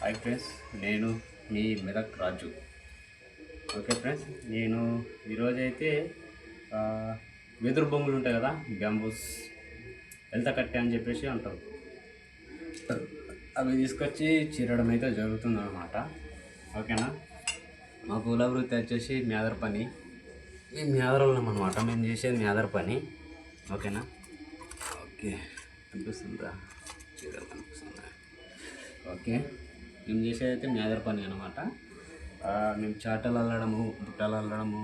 Hi friends నేను మీ Medak Raju. Okay friends నేను ఈరోజైతే వెదురు బొంగులు ఉంటాయి కదా బ్యాంబూస్ వెళ్త కట్టే అని చెప్పేసి అంటారు. అవి తీసుకొచ్చి చీరడం అయితే జరుగుతుంది అనమాట ఓకేనా మా పూల వృత్తి వచ్చేసి మేదర పని. మేము మేదరోళ్ళం అనమాట మేము చేసేది మేదర పని. ఓకేనా ఓకే అనిపిస్తుందా చీరలు కనిపిస్తుందా? ఓకే మేము చేసేది అయితే మేదర్ పని అనమాట మేము చాటలు అల్లడము బుట్టలు అల్లడము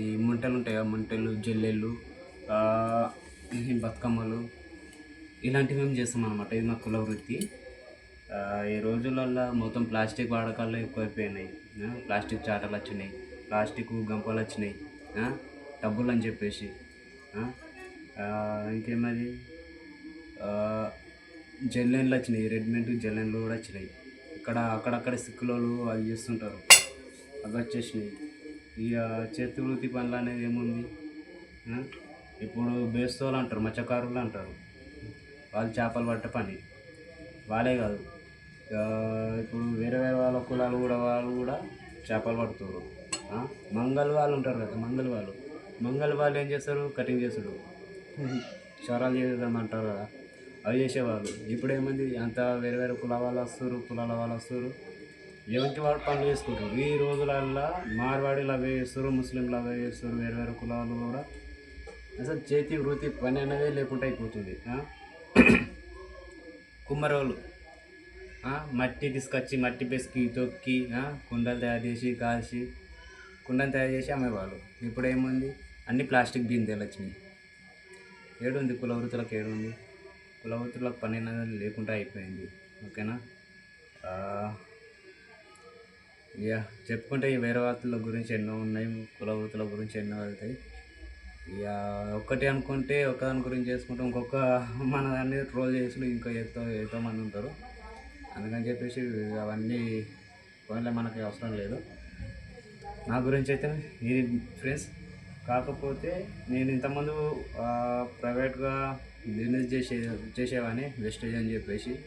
ఈ ముంటలు ఉంటాయి కదా ముంటలు జల్లెళ్ళు బతుకమ్మలు ఇలాంటివి మేము చేస్తాం అనమాట ఇది మా కుల వృత్తి. ఈ రోజులలో మొత్తం ప్లాస్టిక్ వాడకాలు ఎక్కువైపోయినాయి. ప్లాస్టిక్ చాటలు వచ్చినాయి ప్లాస్టిక్ గంపలు వచ్చినాయి టబ్బులు అని చెప్పేసి. ఇంకేమది జల్లెన్లు వచ్చినాయి రెడ్మేడ్ జల్లెన్లు కూడా వచ్చినాయి. ఇక్కడ అక్కడక్కడ సిక్కులోలు అవి చేస్తుంటారు. అవి వచ్చేసినాయి. ఇక చేతి వృత్తి పనులు అనేది ఏముంది? ఇప్పుడు బేస్తోలు అంటారు మత్స్యకారులు అంటారు. వాళ్ళు చేపలు పట్టే పని. వాళ్ళే కాదు. ఇప్పుడు వేరే వేరే వాళ్ళ కులాలు కూడా వాళ్ళు కూడా చేపలు పడుతున్నారు ఆ? మంగళ వాళ్ళు ఉంటారు కదా మంగళ వాళ్ళు. మంగళ వాళ్ళు ఏం చేస్తారు? కటింగ్ చేసుడు స్వరాలు చేద్దాం అంటారు కదా. అవి చేసేవాళ్ళు. ఇప్పుడు ఏమంది అంత వేరే వేరే కుల వాళ్ళు వస్తారు కులాల వాళ్ళు వస్తారు ఎవరికి వాడు పనులు చేసుకుంటారు. ఈ రోజులల్లో మార్వాడీలు అవే చేస్తారు ముస్లింలు అవే చేస్తారు వేరే వేరే కులాలు కూడా. అసలు చేతి వృత్తి పని అనేది లేకుండా అయిపోతుంది. కుమ్మరోళ్ళు. మట్టి తీసుకొచ్చి మట్టి పెసికి తొక్కి కుండలు తయారు చేసి కాల్చి కుండలు తయారు చేసి అమ్మేవాళ్ళు. ఇప్పుడు ఏముంది అన్ని ప్లాస్టిక్ బిందెలు వచ్చినాయి. ఏడుంది కుల వృత్తులకు ఏడుంది? కులవృత్తులకు పని అనేది లేకుండా అయిపోయింది. ఓకేనా? ఇక చెప్పుకుంటే ఈ వేరే వార్తల గురించి ఎన్నో ఉన్నాయి కులవృత్తుల గురించి ఎన్నో వెళ్తాయి ఇక ఒక్కటి అనుకుంటే ఒకదాని గురించి చేసుకుంటే ఇంకొక మన దాన్ని ట్రోల్ చేసి ఇంకా ఎంతో ఎంతో మంది ఉంటారు. అందుకని చెప్పేసి అవన్నీ పోయిన మనకి అవసరం లేదు. నా గురించి అయితే నేను ఫ్రెండ్స్ కాకపోతే నేను ఇంతకుముందు ప్రైవేట్గా బిజినెస్ చేసే చేసేవాని వెస్టేజ్ అని చెప్పేసి.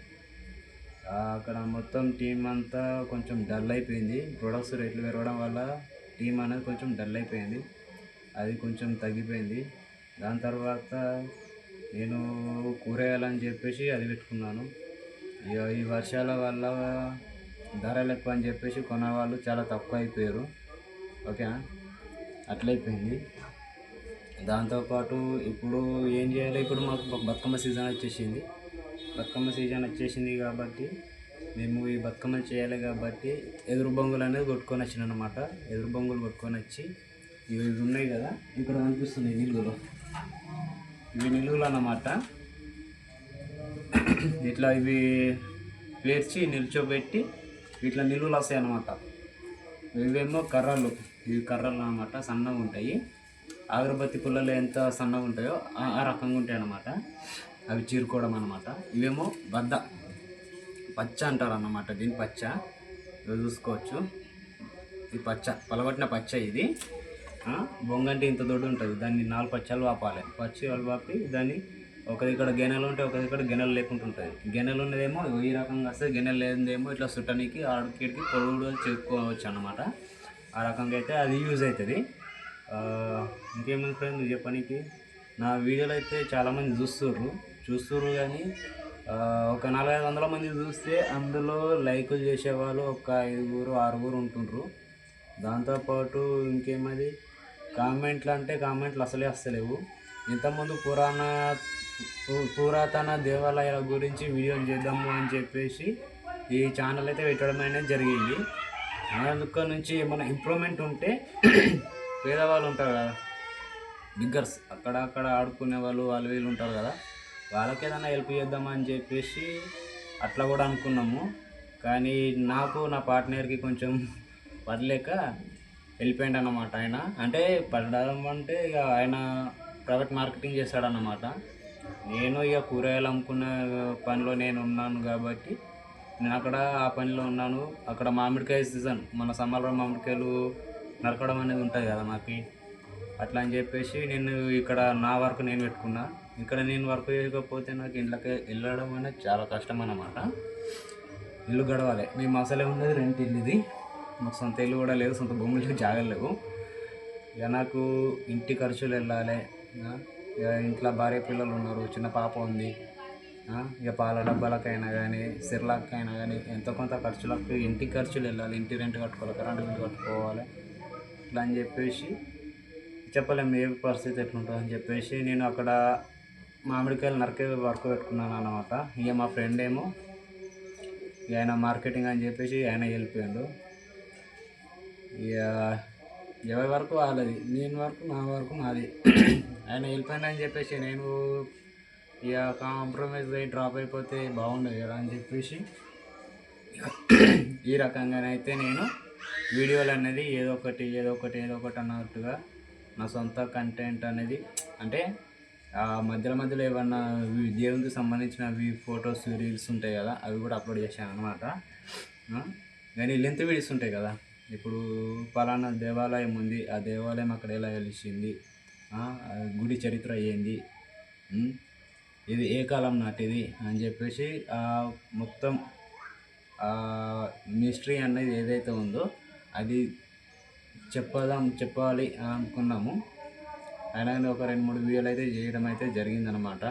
అక్కడ మొత్తం టీం అంతా కొంచెం డల్ అయిపోయింది. ప్రొడక్ట్స్ రేట్లు పెరగడం వల్ల టీం అనేది కొంచెం డల్ అయిపోయింది. అది కొంచెం తగ్గిపోయింది. దాని తర్వాత నేను కూరగాయలని చెప్పేసి అది పెట్టుకున్నాను. ఇక ఈ వర్షాల వల్ల ధరలు ఎక్కువ అని చెప్పేసి కొనేవాళ్ళు చాలా తక్కువ అయిపోయారు. ఓకేనా? అట్లయిపోయింది. దాంతోపాటు ఇప్పుడు ఏం చేయాలి? ఇప్పుడు మాకు బతుకమ్మ సీజన్ వచ్చేసింది. బతుకమ్మ సీజన్ వచ్చేసింది కాబట్టి మేము ఈ బతుకమ్మ చేయాలి కాబట్టి ఎదురు బొంగులు అనేది కొట్టుకొని వచ్చిన అనమాట ఎదురు బొంగులు కొట్టుకొని వచ్చి ఇవి ఇవి ఉన్నాయి కదా ఇక్కడ కనిపిస్తున్నాయి నిలువలు ఇవి నిలువలు అన్నమాట. ఇట్లా ఇవి పేర్చి నిల్చోబెట్టి ఇట్లా నిలువలు వస్తాయి అన్నమాట ఇవేమో కర్రలు. ఇవి కర్రలు అన్నమాట సన్నగా ఉంటాయి. అగరబత్తి పుల్లలు ఎంత సన్నగా ఉంటాయో ఆ రకంగా ఉంటాయి అన్నమాట. అవి చీరుకోవడం అనమాట ఇవేమో బద్ద. పచ్చ అంటారు అన్నమాట. దీని పచ్చ. ఇవి చూసుకోవచ్చు. ఇది పచ్చ. పలగొట్టిన పచ్చ ఇది. బొంగ బొంగంటే ఇంత దొడ్డు ఉంటుంది. దాన్ని నాలుగు పచ్చలు వాపాలి. పచ్చలు వాపి దాన్ని ఒక ఇక్కడ గెనెలు ఉంటే ఒక ఇక్కడ గెనెలు లేకుండా ఉంటుంది గెనెలు ఉన్నదేమో ఈ రకంగా వస్తే గెనెలు లేనిదేమో ఇట్లా సుట్టనికి ఆడికి పొడవుడు చేసుకోవచ్చు అన్నమాట. ఆ రకంగా అయితే అది యూజ్ అవుతుంది. ఆ, ఫ్రెండ్ నువ్వు చెప్పడానికి నా వీడియోలు అయితే చాలామంది చూస్తుర్రు. చూస్తుర్రు కానీ ఒక నాలుగైదు వందల మంది చూస్తే అందులో లైకులు చేసేవాళ్ళు ఒక ఐదుగురు ఆరుగురు ఉంటుండ్రు. దాంతోపాటు ఇంకేమది? కామెంట్లు అంటే కామెంట్లు అసలే వస్తలేవు. ఇంతకుముందు పురాణ పు- పురాతన దేవాలయాల గురించి వీడియోలు చేద్దాము అని చెప్పేసి ఈ ఛానల్ అయితే పెట్టడం అనేది జరిగింది. అందుక నుంచి ఏమైనా ఇంప్రూవ్మెంట్ ఉంటే పేదవాళ్ళు ఉంటారు కదా. బిగ్గర్స్. అక్కడ అక్కడ ఆడుకునే వాళ్ళు వాళ్ళు వీళ్ళు ఉంటారు కదా. వాళ్ళకి ఏదైనా హెల్ప్ చేద్దామని చెప్పేసి అట్లా కూడా అనుకున్నాము. కానీ నాకు నా పార్ట్నర్కి కొంచెం పడలేక వెళ్ళిపోయాడు అన్నమాట ఆయన. అంటే పడడం అంటే ఇక ఆయన ప్రైవేట్ మార్కెటింగ్ చేస్తాడన్నమాట. నేను ఇక కూరగాయలు అమ్ముకున్న పనిలో నేను ఉన్నాను కాబట్టి నేను అక్కడ ఆ పనిలో ఉన్నాను. అక్కడ మామిడికాయ సీజన్. మన సమ్మర్లో మామిడికాయలు నరకడం అనేది ఉంటుంది కదా మాకు. అట్లా అని చెప్పేసి నేను ఇక్కడ నా వర్క్ నేను పెట్టుకున్నా. ఇక్కడ నేను వర్క్ చేయకపోతే నాకు ఇంట్లోకి వెళ్ళడం అనేది చాలా కష్టం అన్నమాట. ఇల్లు గడవాలి. మేము అసలే ఉండేది రెంట్ ఇల్లు ఇది మాకు సొంత ఇల్లు కూడా లేదు సొంత భూములు జాగలేవు ఇక నాకు ఇంటి ఖర్చులు వెళ్ళాలి. ఇక ఇంట్లో భార్య పిల్లలు ఉన్నారు చిన్న పాప ఉంది. ఇక పాల డబ్బాలకైనా కానీ సిర్లాకైనా కానీ ఎంతో కొంత ఖర్చులకు ఇంటి ఖర్చులు వెళ్ళాలి. ఇంటి రెంట్ కట్టుకోవాలి కరెంట్ బిల్లు కట్టుకోవాలి. ఇట్లా అని చెప్పేసి చెప్పలేము ఏ పరిస్థితి ఎట్లుంటుందని చెప్పేసి నేను అక్కడ మామిడికాయలు నరకే వర్క్ పెట్టుకున్నాను అన్నమాట. ఇక మా ఫ్రెండ్ ఏమో ఇక ఆయన మార్కెటింగ్ అని చెప్పేసి ఆయన వెళ్ళిపోయాడు. ఇక ఎవరి వరకు వాళ్ళది నేను వరకు నా వరకు నాది ఆయన వెళ్ళిపోయింది అని చెప్పేసి నేను ఇక కాంప్రమైజ్ అయ్యి డ్రాప్ అయిపోతే బాగుండదు కదా అని చెప్పేసి ఈ రకంగానైతే నేను వీడియోలు అనేది ఏదో ఒకటి ఏదో ఒకటి ఏదో ఒకటి అన్నట్టుగా నా సొంత కంటెంట్ అనేది అంటే మధ్యలో మధ్యలో ఏమన్నా దేవునికి సంబంధించినవి ఫొటోస్ రీల్స్ ఉంటాయి కదా అవి కూడా అప్లోడ్ చేశాను అనమాట కానీ లెంత్ వీడియోస్ ఉంటాయి కదా. ఇప్పుడు పలానా దేవాలయం ఉంది ఆ దేవాలయం అక్కడ ఎలా వెలిసింది గుడి చరిత్ర ఏంది ఇది ఏ కాలం నాటిది అని చెప్పేసి మొత్తం మిస్టరీ అనేది ఏదైతే ఉందో అది చెప్పదాం చెప్పాలి అనుకున్నాము. అయినా కానీ ఒక రెండు మూడు వీడియోలు అయితే చేయడం అయితే జరిగిందనమాట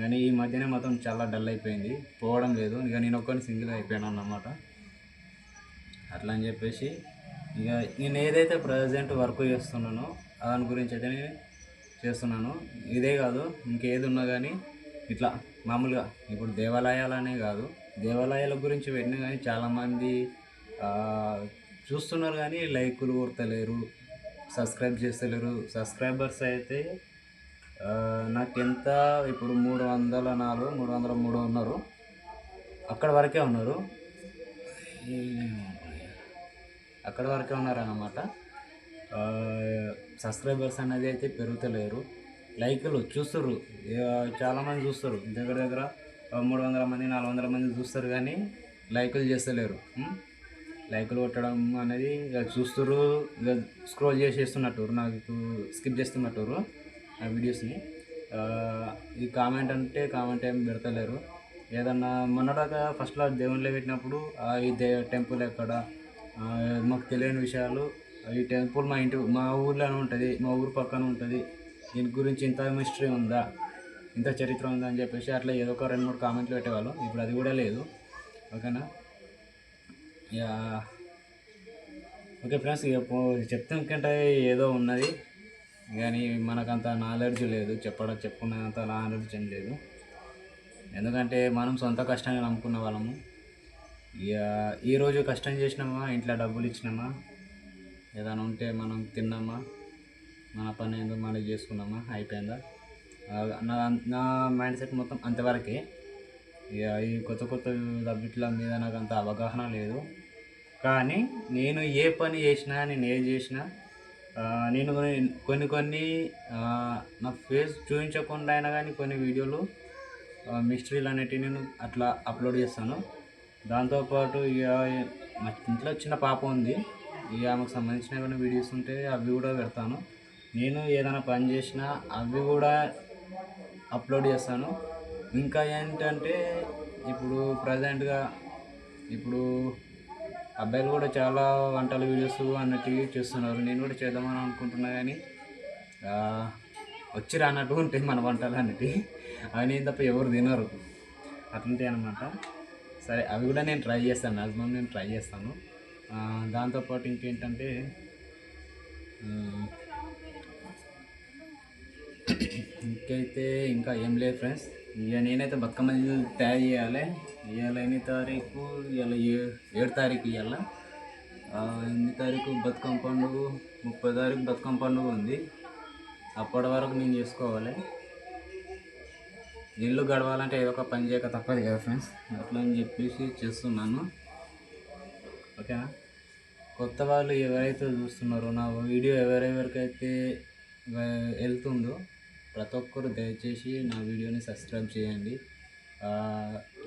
కానీ ఈ మధ్యనే మొత్తం చాలా డల్ అయిపోయింది. పోవడం లేదు. ఇక నేను ఒక్కని సింగిల్ అయిపోయాను అన్నమాట. అట్లా అని చెప్పేసి ఇక నేను ఏదైతే ప్రజెంట్ వర్క్ చేస్తున్నానో దాని గురించి అయితే నేను చేస్తున్నాను. ఇదే కాదు ఇంకేది ఉన్నా కానీ ఇట్లా మామూలుగా ఇప్పుడు దేవాలయాలనే కాదు దేవాలయాల గురించి విన్నా కానీ చాలామంది చూస్తున్నారు కానీ లైకులు కొడతలేరు సబ్స్క్రైబ్ చేస్తలేరు. సబ్స్క్రైబర్స్ అయితే నాకు ఎంత ఇప్పుడు మూడు వందల నాలుగు మూడు వందల మూడు ఉన్నారు అక్కడ వరకే ఉన్నారు. అక్కడ వరకే ఉన్నారన్నమాట. అన్నమాట సబ్స్క్రైబర్స్ అనేది అయితే పెరుగుతలేరు. లైకులు చూస్తారు చాలామంది చూస్తారు దగ్గర దగ్గర మూడు వందల మంది నాలుగు వందల మంది చూస్తారు కానీ లైకులు చేస్తలేరు. లైకులు కొట్టడం అనేది ఇక చూస్తారు ఇక స్క్రోల్ చేసేస్తున్నట్టు నాకు స్కిప్ చేస్తున్నట్టు ఆ వీడియోస్ని. ఈ కామెంట్ అంటే కామెంట్ ఏం పెడతలేరు. ఏదన్నా మొన్నదాకా ఫస్ట్లో దేవుళ్ళే పెట్టినప్పుడు ఈ దే టెంపుల్ ఎక్కడ మాకు తెలియని విషయాలు ఈ టెంపుల్ మా ఇంటి మా ఊర్లోనే ఉంటుంది మా ఊరు పక్కన ఉంటుంది. దీని గురించి ఇంత మిస్టరీ ఉందా? ఇంత చరిత్ర ఉందని చెప్పేసి అట్లా ఏదో ఒక రెండు మూడు కామెంట్లు పెట్టేవాళ్ళం. ఇప్పుడు అది కూడా లేదు. ఓకేనా? యా. ఓకే ఫ్రెండ్స్ ఇక చెప్తాం కంటే ఏదో ఉన్నది. కానీ మనకంత నాలెడ్జ్ లేదు. చెప్పడం చెప్పుకునేంత నాలెడ్జ్ ఏం లేదు. ఎందుకంటే మనం సొంత కష్టంగా నమ్ముకున్న వాళ్ళము. ఇక ఈరోజు కష్టం చేసినామా? ఇంట్లో డబ్బులు ఇచ్చినామా? ఏదైనా ఉంటే మనం తిన్నామా? మన పని ఏందో మనం చేసుకున్నామా? అయిపోయిందా? నా నా మైండ్ సెట్ మొత్తం అంతవరకే. ఇక ఈ కొత్త కొత్త సబ్జెక్టుల మీద నాకు అంత అవగాహన లేదు. కానీ నేను ఏ పని చేసినా నేను ఏది చేసినా నేను కొన్ని- కొన్ని కొన్ని నా ఫేస్ చూపించకుండా అయినా కానీ కొన్ని వీడియోలు మిస్టరీలు అనేటివి నేను అట్లా అప్లోడ్ చేస్తాను. దాంతోపాటు ఇక మా ఇంట్లో చిన్న పాప ఉంది. ఇక ఆమెకు సంబంధించిన ఏమైనా వీడియోస్ ఉంటే అవి కూడా పెడతాను. నేను ఏదైనా పని చేసినా అవి కూడా అప్లోడ్ చేస్తాను. ఇంకా ఏంటంటే ఇప్పుడు ప్రజెంట్గా ఇప్పుడు అబ్బాయిలు కూడా చాలా వంటల వీడియోస్ అన్నట్టు చేస్తున్నారు. నేను కూడా చేద్దామని అనుకుంటున్నా కానీ వచ్చి రానట్టు ఉంటాయి మన వంటలు అన్నట్టు. అవి నేను తప్ప ఎవరు తినరు. అట్లుంటాయి అనమాట సరే అవి కూడా నేను ట్రై చేస్తాను. మ్యాక్సిమం నేను ట్రై చేస్తాను. దాంతోపాటు ఇంకేంటంటే ఇంకైతే ఇంకా ఏం లేదు ఫ్రెండ్స్. ఇక నేనైతే బతుకమ్మ తయారు చేయాలి. ఇవాళ ఎన్ని తారీఖు? ఇవాళ ఏ- ఏడు తారీఖు ఇవాళ. ఎనిమిది ఎన్ని తారీఖు బతుకమ్మ పండుగ ముప్పై తారీఖు బతుకమ్మ పండుగ ఉంది. అప్పటి వరకు నేను చేసుకోవాలి. ఇల్లు గడవాలంటే ఏదో ఒక పని చేయక తప్పదు కదా ఫ్రెండ్స్. అట్లా అని చెప్పేసి చేస్తున్నాను. ఓకేనా? కొత్త వాళ్ళు ఎవరైతే చూస్తున్నారో నా వీడియో ఎవరెవరికైతే వెళ్తుందో ప్రతి ఒక్కరు దయచేసి నా వీడియోని సబ్స్క్రైబ్ చేయండి.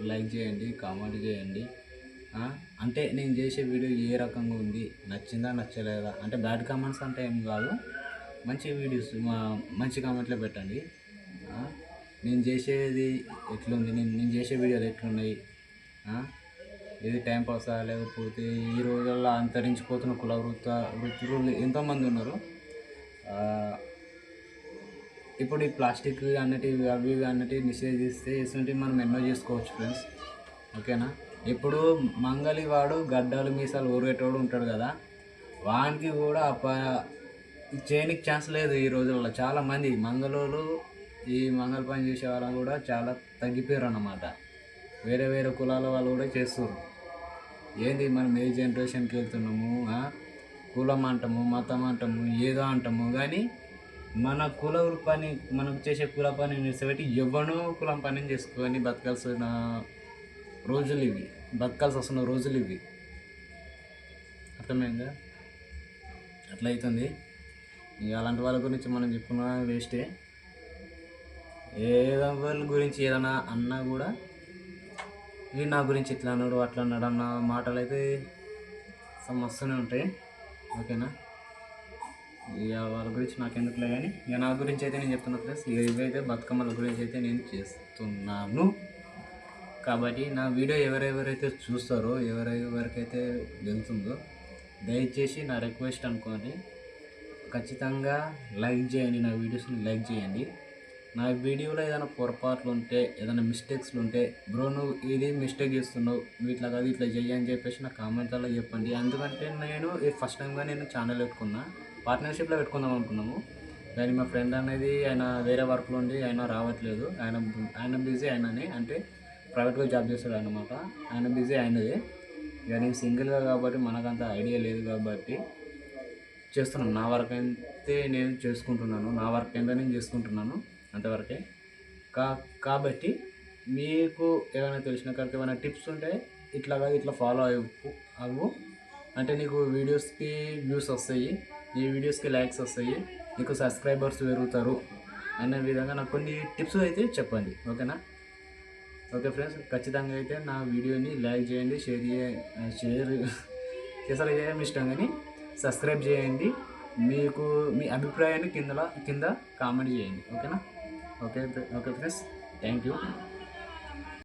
లైక్ చేయండి కామెంట్ చేయండి. అంటే నేను చేసే వీడియో ఏ రకంగా ఉంది నచ్చిందా నచ్చలేదా? అంటే బ్యాడ్ కామెంట్స్ అంటే ఏం కాదు. మంచి వీడియోస్ మా మంచి కామెంట్లే పెట్టండి. నేను చేసేది ఎట్లుంది నేను నేను చేసే వీడియోలు ఎట్లున్నాయి? ఏది ఇది టైం పాసా లేకపోతే ఈ రోజుల్లో అంతరించిపోతున్న కుల వృత్త వృత్తులు ఎంతోమంది ఉన్నారు. ఇప్పుడు ఈ ప్లాస్టిక్ అన్నటివి అవి ఇవి అన్నటివి నిషేధిస్తే ఇటువంటివి మనం ఎన్నో చేసుకోవచ్చు ఫ్రెండ్స్ ఓకేనా? ఇప్పుడు మంగలి వాడు గడ్డలు మీసాలు ఊరేటోడు ఉంటాడు కదా. వానికి కూడా ప చేయనికి ఛాన్స్ లేదు ఈ రోజుల్లో. చాలామంది మంగళూరు ఈ మంగళ పని చేసే వాళ్ళు కూడా చాలా తగ్గిపోయారు అన్నమాట. వేరే వేరే కులాల వాళ్ళు కూడా చేస్తారు ఏంది మనం ఏ జనరేషన్కి వెళ్తున్నాము కులం అంటాము మతం అంటాము ఏదో అంటాము కానీ మన కుల పని మనం చేసే కుల పని చేసేవాటి ఎవనో కులం పని చేసుకొని బతకాల్సిన రోజులు ఇవి. బతకాల్సి వస్తున్న రోజులు ఇవి. అర్థమైందా? అట్లా అవుతుంది ఇక అలాంటి వాళ్ళ గురించి మనం చెప్పుకున్నా వేస్టే. ఏదో వాళ్ళ గురించి ఏదైనా అన్నా కూడా ఇది నా గురించి ఇట్లా అన్నాడు అట్లా అన్నాడు అన్న మాటలు అయితే సమ్ ఉంటాయి. ఓకేనా? ఇక వాళ్ళ గురించి నాకెందుకులే కానీ ఇక నా గురించి అయితే నేను చెప్తున్నా ప్లస్ ఇక ఇవైతే బతుకమ్మల గురించి అయితే నేను చేస్తున్నాను. కాబట్టి నా వీడియో ఎవరెవరైతే చూస్తారో ఎవరెవరికైతే వెళ్తుందో దయచేసి నా రిక్వెస్ట్ అనుకోండి. ఖచ్చితంగా లైక్ చేయండి నా వీడియోస్ని లైక్ చేయండి. నా వీడియోలో ఏదైనా పొరపాట్లు ఉంటే ఏదైనా మిస్టేక్స్లు ఉంటే బ్రో నువ్వు ఇది మిస్టేక్ చేస్తున్నావు నువ్వు ఇట్లా కాదు ఇట్లా చెయ్యి అని చెప్పేసి నా కామెంట్లలో చెప్పండి. ఎందుకంటే నేను ఫస్ట్ టైంగా నేను ఛానల్ పెట్టుకున్నా. పార్ట్నర్షిప్లో పెట్టుకుందాం అనుకున్నాము. కానీ మా ఫ్రెండ్ అనేది ఆయన వేరే వర్క్లో ఉండి ఆయన రావట్లేదు. ఆయన ఆయన బిజీ ఆయననే. అంటే ప్రైవేట్గా జాబ్ చేస్తాడు అనమాట ఆయన బిజీ ఆయనది. ఇక నేను సింగిల్గా కాబట్టి మనకంత ఐడియా లేదు కాబట్టి చేస్తున్నాను. నా వర్క్ అయితే నేను చేసుకుంటున్నాను. నా వర్క్ అయితే నేను చేసుకుంటున్నాను అంతవరకే. కా కాబట్టి మీకు ఏమైనా తెలిసిన కాడికి ఏమైనా టిప్స్ ఉంటే ఇట్లా కాదు ఇట్లా ఫాలో అవ్వు అవ్వు. అంటే నీకు వీడియోస్కి వ్యూస్ వస్తాయి. ఈ వీడియోస్కి లైక్స్ వస్తాయి. మీకు సబ్స్క్రైబర్స్ పెరుగుతారు. అనే విధంగా నాకు కొన్ని టిప్స్ అయితే చెప్పండి. ఓకేనా? ఓకే ఫ్రెండ్స్ ఖచ్చితంగా అయితే నా వీడియోని లైక్ చేయండి షేర్ చేయ షేర్ చేసారు చేయడం ఇష్టం కానీ సబ్స్క్రైబ్ చేయండి. మీకు మీ అభిప్రాయాన్ని కింద కింద కామెంట్ చేయండి. ఓకేనా? Okay okay friends thank you